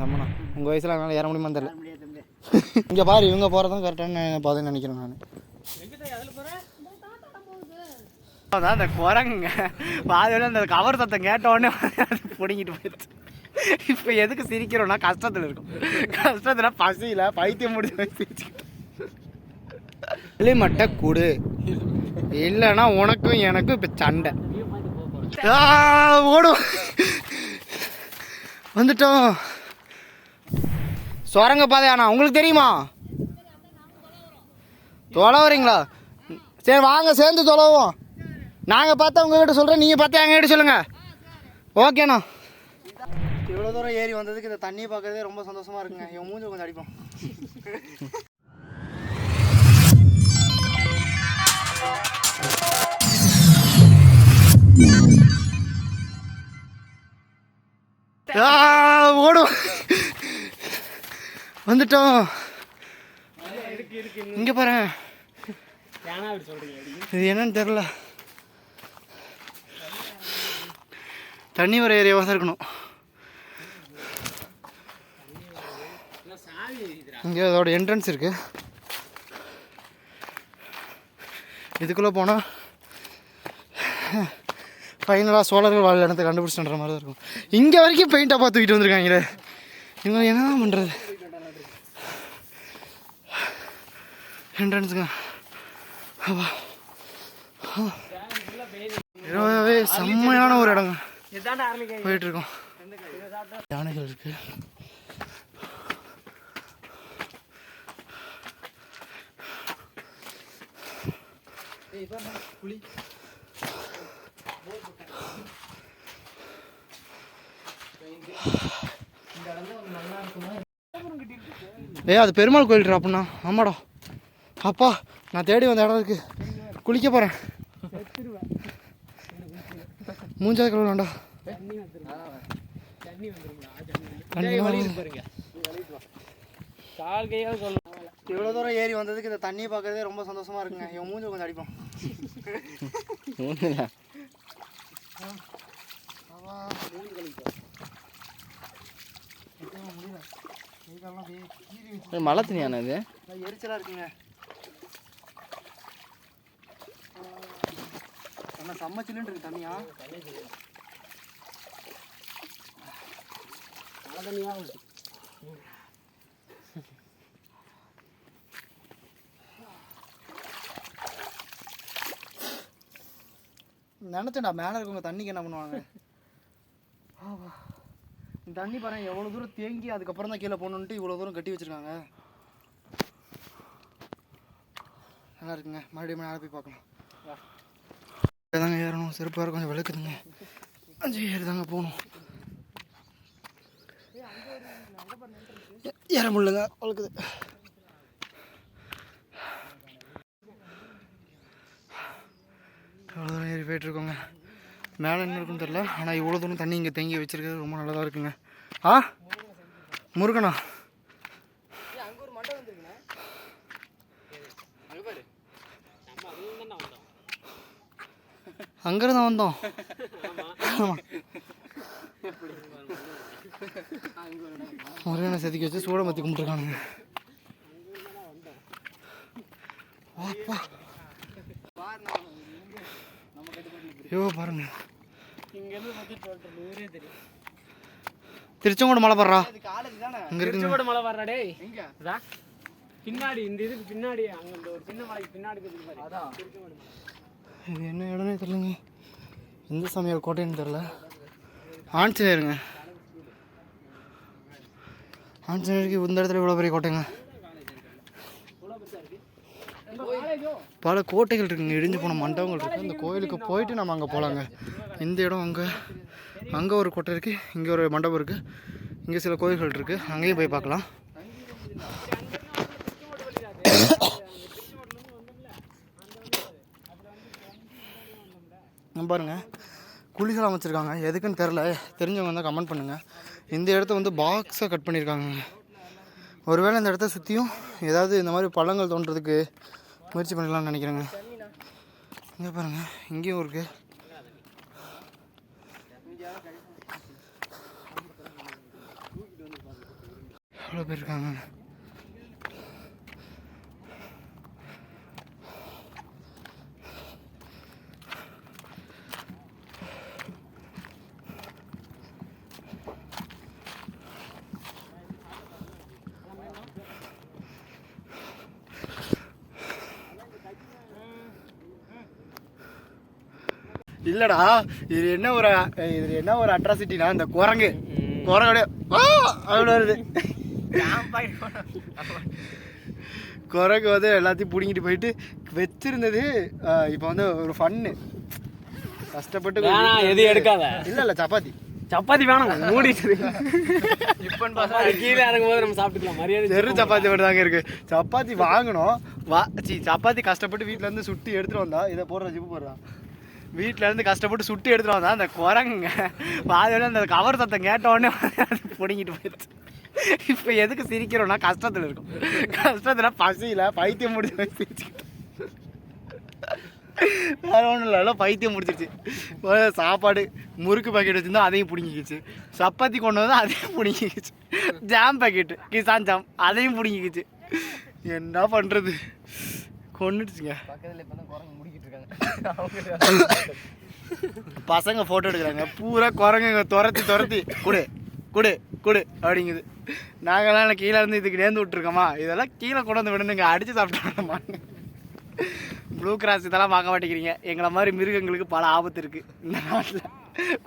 சம்மணம் உங்கள் வயசில் அதனால் ஏற முடியுமா தெரியல. இங்கே பாரு இவங்க போகிறதும் கரெக்டான பாதைன்னு நினைக்கிறேன் நான். அதான் அந்த குரங்குங்க. பாதியோட அந்த கவர் சத்தம் கேட்ட உடனே பிடுங்கிட்டு போயிடுச்சு. இப்போ எதுக்கு சிரிக்கிறோம்னா கஷ்டத்தில் இருக்கும். கஷ்டத்தில் பசியில் பைத்தியம் முடிஞ்ச மாதிரி சிரிச்சுக்கிட்டு. மட்டை கூடு. இல்லைன்னா உனக்கும் எனக்கும் இப்போ சண்டை. ஓடும் வந்துட்டோம். சுரங்க பாதையாண்ணா உங்களுக்கு தெரியுமா? தொலைவுறீங்களா? சரி வாங்க சேர்ந்து தொலைவோம். நாங்கள் பார்த்தா உங்ககிட்ட சொல்கிறோம் நீங்கள் பார்த்தா எங்ககிட்ட சொல்லுங்கள் ஓகேண்ணா இவ்வளோ தூரம் ஏறி வந்ததுக்கு இந்த தண்ணியை பார்க்கறதே ரொம்ப சந்தோஷமா இருக்குங்க. என் மூஞ்சி கொஞ்சம் அடிப்போம். ஆ, ஓடும் வந்துட்டோம். இங்க பாரு. இது என்னன்னு தெரில தண்ணி வர ஏரியாவாக தான் இருக்கணும். இங்கே அதோட என்ட்ரன்ஸ் இருக்கு. இதுக்குள்ளே போனால் ஃபைனலாக சோழர்கள் வாழ் இடத்த கண்டுபிடிச்சுன்ற மாதிரி தான் இருக்கும். இங்கே வரைக்கும் பெயிண்டாக பார்த்து தூக்கிட்டு வந்திருக்காங்களே. இவங்க என்ன பண்ணுறது என்ட்ரன்ஸுங்க அப்பா. ரொம்பவே செம்மையான ஒரு இடங்க. போயிட்டு இருக்கோம் யானைகள் இருக்கு. ஏ அது பெருமாள் கோயில் அப்படின்னா ஆமாடா. அப்பா நான் தேடி வந்த இடம் இருக்கு. குளிக்க போகிறேன் மூஞ்சாத கழுவலாம்டா. இவ்வளோ தூரம் ஏறி வந்ததுக்கு இந்த தண்ணியை பார்க்கறதே ரொம்ப சந்தோஷமா இருக்குங்க. என் மூஞ்சி கொஞ்சம் அடிப்போம். மழை தண்ணியாண்ணா இது? எரிச்சலா இருக்குங்க. செம்ம சில்லுன்னு இருக்கு தண்ணியா? நினச்சேன்டா மேலே இருக்கவங்க தண்ணிக்கு என்ன பண்ணுவாங்க. இந்த தண்ணி பாருங்க எவ்வளோ தூரம் தேங்கி அதுக்கப்புறம் தான் கீழே போகணுன்ட்டு இவ்வளோ தூரம் கட்டி வச்சிருக்காங்க. நல்லா இருக்குங்க. மறுபடியும் மேலே போய் பார்க்கலாம். தாங்க ஏறணும். செருப்பாக கொஞ்சம் விளக்குதுங்க அஞ்சு ஏறி தாங்க போகணும் ஏற முடியலங்க. வளர்க்குது அவ்வளோ தூரம் ஏறி போயிட்டுருக்கோங்க. மேலே என்ன இருக்குன்னு தெரில ஆனால் இவ்வளோ தூரம் தண்ணி இங்கே தேங்கி வச்சிருக்கிறது ரொம்ப நல்லதாக இருக்குங்க. ஆ? முருகனா? அங்கிருந்து வந்தோம். ஆமா. முருகனை செதுக்கி வச்சு சூட மத்தி கும்பிட்டுருக்கானுங்க வாப்பா ஐயோ பாருங்க. திருச்செங்கோடு மலை பாடுறா இங்க திருச்செங்கோடு மலை டேய். இதா. பின்னாடி இந்த இதுக்கு பின்னாடி அங்க ஒரு சின்ன மலைக்கு பின்னாடி. இது என்ன இடம்னே தெரிலங்க எந்த சமையல் கோட்டைன்னு தெரில ஆஞ்சநேயருங்க. ஆஞ்சநேயருக்கு இந்த இடத்துல இவ்வளோ பெரிய கோட்டைங்க. பல கோட்டைகள் இருக்குங்க. இடிஞ்சு போன மண்டபங்கள் இருக்குது இந்த கோயிலுக்கு போயிட்டு நம்ம அங்கே போகலாங்க இந்த இடம் அங்கே அங்கே ஒரு கோட்டை இருக்குது இங்கே ஒரு மண்டபம் இருக்குது இங்கே சில கோயில்கள் இருக்குது அங்கேயும் போய் பார்க்கலாம். பாருங்கள் பாருங்க. குழிகள் அமைச்சிருக்காங்க. எதுக்குன்னு தெரில தெரிஞ்சவங்க வந்து கமெண்ட் பண்ணுங்கள் இந்த இடத்த வந்து பாக்ஸாக கட் பண்ணியிருக்காங்க ஒருவேளை இந்த இடத்த சுற்றியும் ஏதாவது இந்த மாதிரி பழங்கள் தோன்றதுக்கு முயற்சி பண்ணலாம்னு நினைக்கிறேங்க. இங்கே பாருங்கள் இங்கேயும் இருக்குது எவ்வளோ பேர் இருக்காங்க. இல்லடா இது என்ன ஒரு இது என்ன ஒரு அட்ராசிட்டினா இந்த குரங்கு. குரங்கு அப்படி வருது. குரங்கு வந்து எல்லாத்தையும் பிடுங்கிட்டு போயிட்டு வச்சிருந்தது இப்போ வந்து ஒரு ஃபன்னு கஷ்டப்பட்டு எதையும் எடுக்காத. இல்ல இல்ல சப்பாத்தி. சப்பாத்தி வேணாம் மூடிட்டு கீழே இறங்கும் போது நம்ம சாப்பிட்டுக்கலாம் மரியாதை தெரு சப்பாத்தி மட்டும் தாங்க இருக்கு. சப்பாத்தி வாங்கணும். வா சி சப்பாத்தி கஷ்டப்பட்டு வீட்ல இருந்து சுட்டி எடுத்துட்டு வந்தா இதை போடுற ஜிப்பு போடுறான் வீட்டில இருந்து கஷ்டப்பட்டு சுட்டு எடுத்துட்டு வந்தா அந்த குரங்குங்க. பாதையோட அந்த கவர் சத்தம் கேட்ட உடனே பிடுங்கிட்டு போயிடுச்சு. இப்போ எதுக்கு சிரிக்கிறோம்னா கஷ்டத்துல இருக்கும். கஷ்டத்துல பசியில பைத்தியம் முடிச்சு சிரிச்சுக்கிட்டோம் வேற ஒன்றும் இல்லை பைத்தியம் முடிச்சிருச்சு ஒரு சாப்பாடு முறுக்கு பாக்கெட் வச்சிருந்தா அதையும் பிடுங்கிக்கிச்சு. சப்பாத்தி கொண்டு வந்தால் அதையும் பிடுங்கிக்கிச்சு. ஜாம் பாக்கெட்டு கிசான் ஜாம் அதையும் பிடுங்கிக்கிச்சு. என்ன பண்ணுறது கொண்டுடுச்சுங்க பக்கத்துல இப்ப குரங்கு முடிக்கிட்டு இருக்காங்க. பசங்க ஃபோட்டோ எடுக்கிறாங்க. பூரா குரங்குங்க. துரத்தி துரத்தி. குடு குடு குடு அப்படிங்குது. நாங்களாம் கீழே இருந்து இதுக்கு நேர்ந்து விட்டுருக்கோமா? இதெல்லாம் கீழே கொண்டு வந்து விடணுங்க. அடித்து சாப்பிட்டோமா ப்ளூ கிராஸ் இதெல்லாம் பார்க்க மாட்டேங்கிறீங்க. எங்களை மாதிரி மிருகங்களுக்கு பல ஆபத்து இருக்குது இந்த நாட்டில்.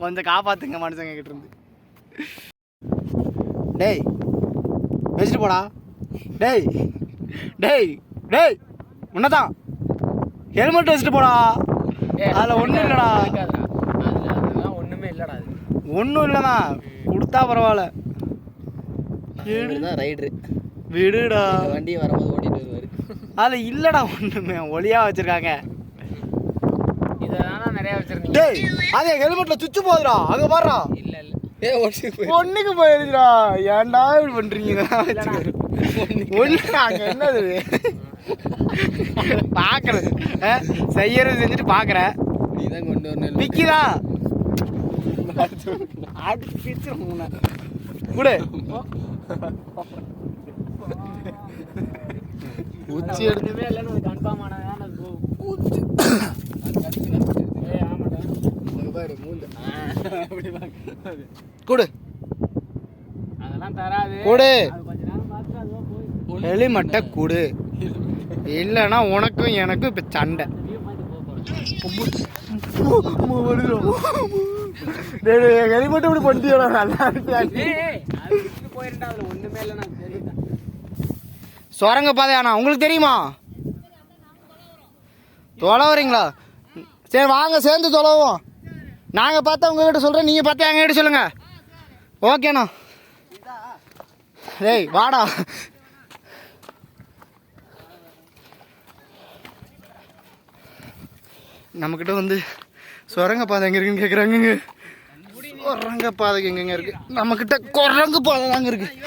கொஞ்சம் காப்பாற்றுங்க மனுஷங்க கிட்ட இருந்து. டேய் வச்சுட்டு போடா. டேய் டேய் டேய். உன்னதான். ஹெல்மெட் வச்சுட்டு போடா. அதில் ஒன்றும் இல்லைடா. ஒண்ணுமே இல்லடா அது. ஒன்றும் இல்லைண்ணா கொடுத்தா பரவாயில்ல. ரைடரு விடுடா. வண்டியை வரும்போது ஓட்டிட்டு வருவாரு. அதில் இல்லைடா ஒன்றுமே ஒளியா வச்சிருக்காங்க. இதெல்லாம் நிறைய வச்சிருந்தீங்க டேய் அதே ஹெல்மெட்ல சுச்சு போகுதுடா. அங்க பாடுறா இல்ல இல்ல. ஒண்ணுக்கு போயிருச்சுடா ஏன்டா இப்படி பண்றீங்க? ஒண்ணு அங்க என்னது? பாக்குறது. செய்யறது செஞ்சுட்டு பாக்குறேன். நீ தான் கொண்டு வரணும் விக்கிதா? உன்னை. குடு உச்சி எடுத்து ஒண்ணுமே இல்லைன்னு கன்ஃபார்ம் பாரு மூந்து குடு. அதெல்லாம் தராது. குடு. ஹெலிமெட்டை குடு. இல்லைன்னா உனக்கும் எனக்கும் இப்போ சண்டை. ஹெலிமெட் இப்படி பண்ணிட்டியோட நல்லா சுரங்க பாதையாண்ணா உங்களுக்கு தெரியுமா? தொலைவுறீங்களா? சரி வாங்க சேர்ந்து தொலைவோம். நாங்கள் பார்த்தா உங்ககிட்ட சொல்கிறேன் நீங்கள் பார்த்தா எங்ககிட்ட சொல்லுங்க. ஓகேண்ணா டேய் வாடா. நம்மக்கிட்ட வந்து சுரங்க பாதை எங்கே இருக்குன்னு கேட்குறாங்க சுரங்க பாதை எங்கெங்க இருக்கு? நம்மக்கிட்ட குரங்கு பாதை தாங்க இருக்கு.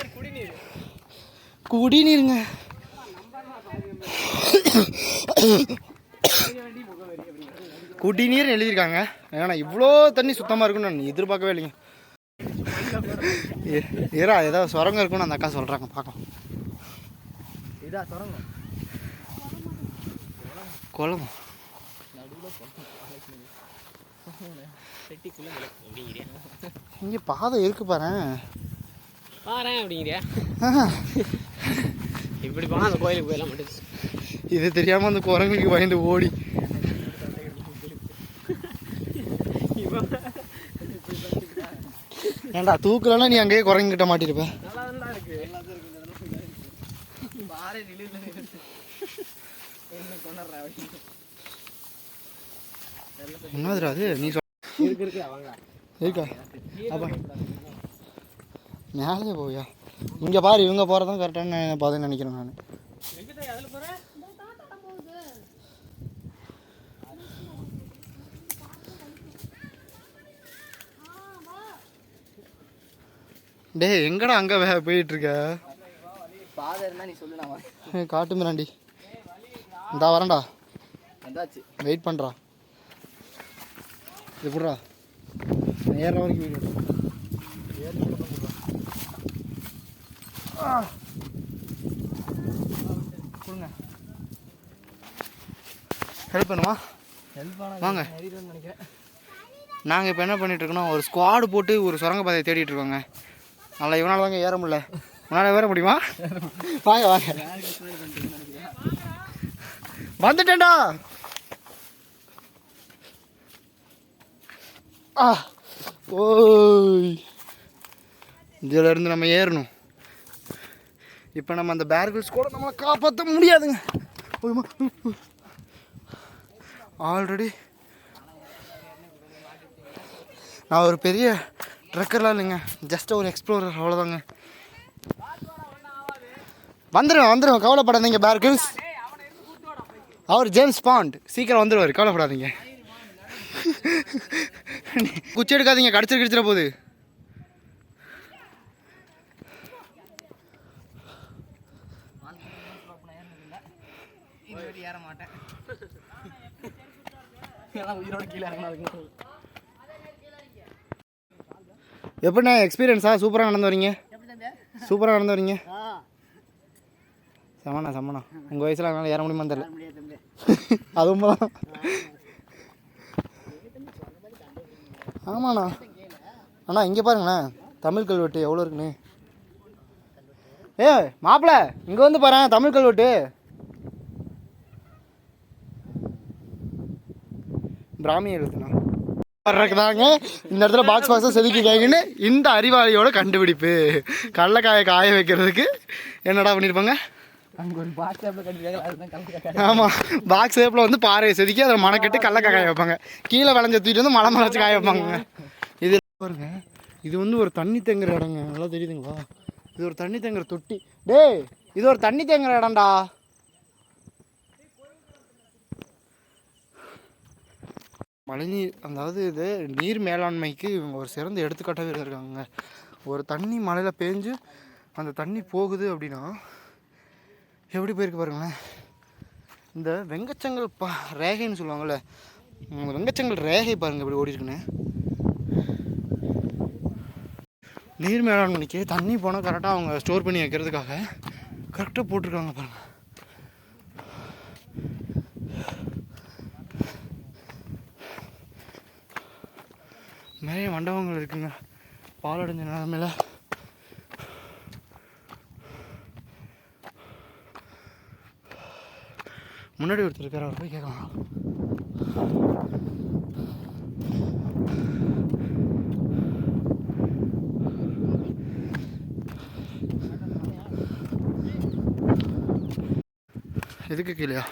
குடிநீருங்க. குடிநீர் எழுதியிருக்காங்க. ஏன்னா இவ்வளோ தண்ணி சுத்தமாக இருக்குன்னு நான் எதிர்பார்க்கவே இல்லைங்க. ஏ- ஏறா ஏதாவது சுரங்கம் இருக்குன்னு அந்த அக்கா சொல்கிறாங்க பார்க்கலாம். இதா தொடங்கும் குளம். அப்படிங்கிறியா இங்கே பாதை இருக்கு பாரு. பாறேன் அப்படிங்கிறியா? இப்படி போனா அந்த கோயிலுக்கு போயிடலாம் மட்டும். இது தெரியாமல் அந்த குரங்குக்கு பயந்து ஓடி. ஏன்டா தூக்கலன்னா நீ அங்கேயே குரங்கிட்ட மாட்டிருப்ப. நல்லா தான் இருக்கு பாரு நிலுல என்ன கொண்டாடுறா என்னதுடா அது நீ சொல் இருக்கு அப்பா. மேலே போவியா? இங்கே பாரு இவங்க போகிறதான் கரெக்டான பாதைன்னு நினைக்கிறேன் நான். டேய் எங்கடா அங்கே வே போயிட்டு இருக்க காட்டு மிராண்டி. இந்தா வரேன்டா. வெயிட் பண்ணுறா இது புடுறா. ஏற வரைக்கும் வீடியோ கொடுங்க. ஹெல்ப் பண்ணுமா ஹெல்ப் வாங்க. நினைக்கிறேன். நாங்கள் இப்போ என்ன பண்ணிட்டு இருக்கோம்னா ஒரு ஸ்குவாடு போட்டு ஒரு சுரங்க பாதையை தேடிட்டு இருக்கோங்க. நல்லா இவனால தாங்க ஏற முடியல. உன்னால் ஏற முடியுமா? வாங்க வாங்க. வந்துட்டேன்டா. ஆ ஓய். இதுலேருந்து நம்ம ஏறணும். இப்போ நம்ம அந்த பேர்கிள்ஸ் கூட நம்மளை காப்பாற்ற முடியாதுங்க. ஆல்ரெடி நான் ஒரு பெரிய ட்ரக்கர்லாம் இல்லைங்க. ஜஸ்ட் ஒரு எக்ஸ்ப்ளோரர் அவ்வளோதாங்க வந்துடுவேன் வந்துடுவேன் கவலைப்படாதீங்க பேர்கிள்ஸ் அவர் ஜேம்ஸ் பாண்ட் சீக்கிரம் வந்துடுவார் கவலைப்படாதீங்க. குச்சி எடுக்காதீங்க கடிச்சிரு கடிச்சிட போகுது. ஏற மாட்டேன் உயிரோட கீழே எப்படிண்ணா எக்ஸ்பீரியன்ஸா சூப்பராக நடந்து வரீங்க. சூப்பராக நடந்து வரீங்க. ஆ செம்மண்ணா செம்மண்ணா உங்கள் வயசில் அதனால் ஏற முடியுமான்னு தெரியல. முடியாது ஆமாண்ணா. அண்ணா இங்கே பாருங்களேன். தமிழ் கல்வெட்டு எவ்வளோ இருக்குன்னு. ஏ மாப்பிள்ள இங்கே வந்து பாரு தமிழ் கல்வெட்டு. பிராமி எழுதுண்ணா வர்றதுதாங்க இந்த இடத்துல பாக்ஸ் பாக்ஸாக செதுக்கிக்காங்கன்னு இந்த அறிவாளியோட கண்டுபிடிப்பு. கடலக்காயை காய வைக்கிறதுக்கு என்னடா பண்ணியிருப்பாங்க பாக்ஸ் ஆமாம் பாக்ஸ் ஷேப்பில் வந்து பாறையை செதுக்கி அதில் மணக்கட்டு கடலக்காய் காய வைப்பாங்க. கீழே விளைஞ்ச தூக்கிட்டு வந்து மலை மலைச்சு காய வைப்பாங்க. இது பாருங்க இது வந்து ஒரு தண்ணி தேங்குற இடங்க. நல்லா தெரியுதுங்களா? இது ஒரு தண்ணி தேங்குற தொட்டி. டேய் இது ஒரு தண்ணி தேங்குற இடம்டா. மழைநீர் அதாவது இது நீர் மேலாண்மைக்கு இவங்க ஒரு சிறந்த எடுத்துக்காட்டாகவே இருந்திருக்காங்க ஒரு தண்ணி மழையில் பேஞ்சு அந்த தண்ணி போகுது அப்படின்னா எப்படி போயிருக்கு பாருங்களேன். இந்த வெங்கச்சங்கல் பா ரேகைன்னு சொல்லுவாங்கள்ல இந்த வெங்கச்சங்கல் ரேகை பாருங்கள் இப்படி ஓடி இருக்குன்னு நீர் மேலாண்மைக்கு தண்ணி போனால் கரெக்டாக அவங்க ஸ்டோர் பண்ணி வைக்கிறதுக்காக கரெக்டாக போட்டிருக்காங்க பாருங்கள் நிறைய மண்டபங்கள் இருக்குங்க. பாலடைஞ்ச நிலமையில. முன்னாடி ஒருத்தர் இருக்கார் அவர் போய் கேட்கலாம். எதுக்கு கீழயா?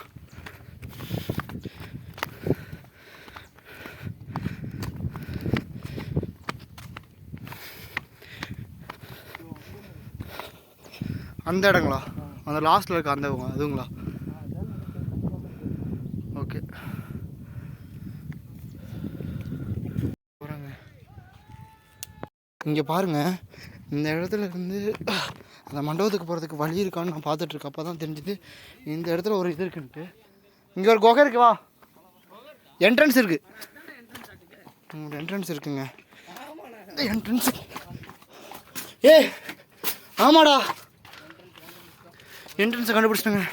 அந்த இடங்களா? அந்த லாஸ்ட்டில் இருக்க அந்த அதுங்களா ஓகே போகிறாங்க இங்கே பாருங்க. இந்த இடத்துல இருந்து அந்த மண்டபத்துக்கு போகிறதுக்கு வழி இருக்கான்னு நான் பார்த்துட்ருக்கேன் அப்போ தான் தெரிஞ்சுது இந்த இடத்துல ஒரு இது இருக்குன்ட்டு. இங்கே ஒரு குகை இருக்கு வா. என்ட்ரன்ஸ் இருக்கு. என்ட்ரன்ஸ் இருக்குங்க. என்ட்ரன்ஸ் ஏ ஆமாடா. என்ட்ரன்ஸை கண்டுபிடிச்சிட்டேங்க.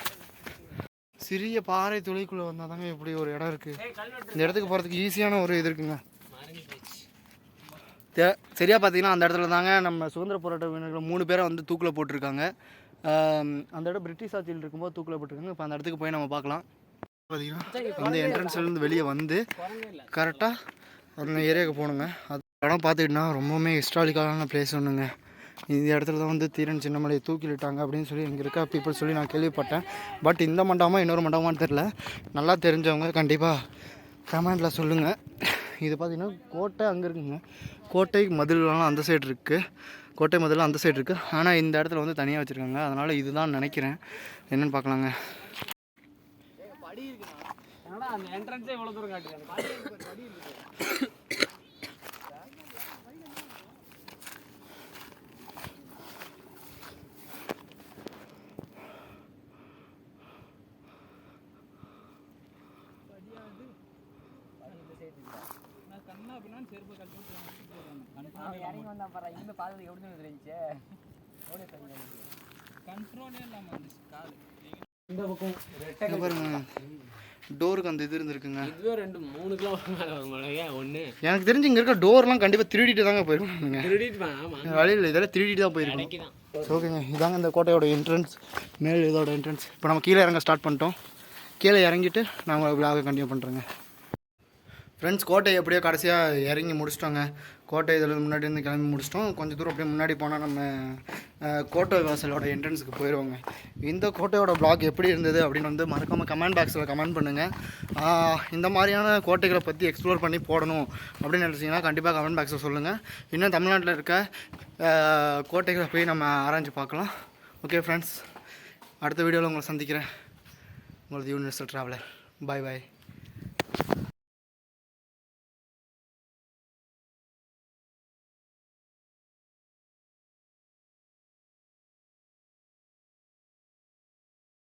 சிறிய பாறை துளைக்குள்ளே வந்தால் தாங்க இப்படி ஒரு இடம் இருக்குது இந்த இடத்துக்கு போகிறதுக்கு ஈஸியான ஒரு இது இருக்குங்க. தே- சரியா பார்த்தீங்கன்னா அந்த இடத்துல தாங்க நம்ம சுதந்திர போராட்ட வீரர்கள் மூணு பேரை வந்து தூக்கில் போட்டிருக்காங்க. அந்த இடம் பிரிட்டிஷ் ஆட்சியில் இருக்கும்போது தூக்கில் போட்டிருக்காங்க. இப்போ அந்த இடத்துக்கு போய் நம்ம பார்க்கலாம். பார்த்தீங்கன்னா அந்த என்ட்ரன்ஸ்லேருந்து வெளியே வந்து கரெக்டாக அந்த ஏரியாவுக்கு போகணுங்க. அது இடம் பார்த்துக்கிட்டா ரொம்பவுமே ஹிஸ்டாரிக்கலான பிளேஸ் ஒன்றுங்க இந்த இடத்துல தான் வந்து தீரன் சின்னமலையை தூக்கிலிட்டாங்க அப்படின்னு சொல்லி இங்கே இருக்க பீப்புள் சொல்லி நான் கேள்விப்பட்டேன். பட் இந்த மண்டபமா இன்னொரு மண்டபமான்னு தெரில நல்லா தெரிஞ்சவங்க கண்டிப்பாக கமெண்டில் சொல்லுங்கள் இது பார்த்தீங்கன்னா கோட்டை அங்கே இருக்குங்க. கோட்டை மதிலெலாம் அந்த சைடு இருக்குது கோட்டை மதில் அந்த சைடு இருக்குது ஆனால் இந்த இடத்துல வந்து தனியாக வச்சுருக்காங்க. அதனால் இதுதான் நினைக்கிறேன். என்னென்னு பார்க்கலாங்க என்னடா அந்த என்ட்ரன்ஸே இவ்வளோ தூரம் காட்டுறாங்க இறங்கி வந்தான் பாரு. இங்கே பார்த்து எப்படி தெரிஞ்சு ஓடி தெரிஞ்சு இந்த பக்கம் ரெட்டை பாருங்க. டோருக்கு அந்த இது இருந்திருக்குங்க. இதுவே ரெண்டு மூணு கிலோ மிளகா ஒன்று எனக்கு தெரிஞ்சு இங்கே இருக்க டோர்லாம் கண்டிப்பாக திருடிட்டு தாங்க போயிருக்காங்க திருடிட்டு வழியில் இதெல்லாம் திருடிட்டு தான். போயிருக்கோம் ஓகேங்க இதாங்க இந்த கோட்டையோட என்ட்ரன்ஸ் மேல் இதோட என்ட்ரன்ஸ் இப்போ நம்ம கீழே இறங்க ஸ்டார்ட் பண்ணிட்டோம். கீழே இறங்கிட்டு நான் உங்களை விழாவை கண்டினியூ பண்ணுறேங்க ஃப்ரெண்ட்ஸ் கோட்டை எப்படியோ கடைசியாக இறங்கி முடிச்சிட்டோங்க. கோட்டை இதில் முன்னாடி இருந்து கிளம்பி முடிச்சிட்டோம். கொஞ்சம் தூரம் அப்படியே முன்னாடி போனால் நம்ம கோட்டை வாசலோட என்ட்ரன்ஸுக்கு போயிடுவோங்க இந்த கோட்டையோட பிளாக் எப்படி இருந்தது அப்படின்னு வந்து மறக்காமல் கமெண்ட் பாக்ஸில் கமெண்ட் பண்ணுங்கள் இந்த மாதிரியான கோட்டைகளை பற்றி எக்ஸ்ப்ளோர் பண்ணி போடணும் அப்படின்னு நினச்சிங்கன்னா கண்டிப்பாக கமெண்ட் பாக்ஸில் சொல்லுங்கள் இன்னும் தமிழ்நாட்டில் இருக்க கோட்டைகளை போய் நம்ம ஆராய்ஞ்சு பார்க்கலாம். ஓகே ஃப்ரெண்ட்ஸ் அடுத்த வீடியோவில் உங்களை சந்திக்கிறேன். உங்களது யூனிவர்சல் ட்ராவலர் பாய் பாய்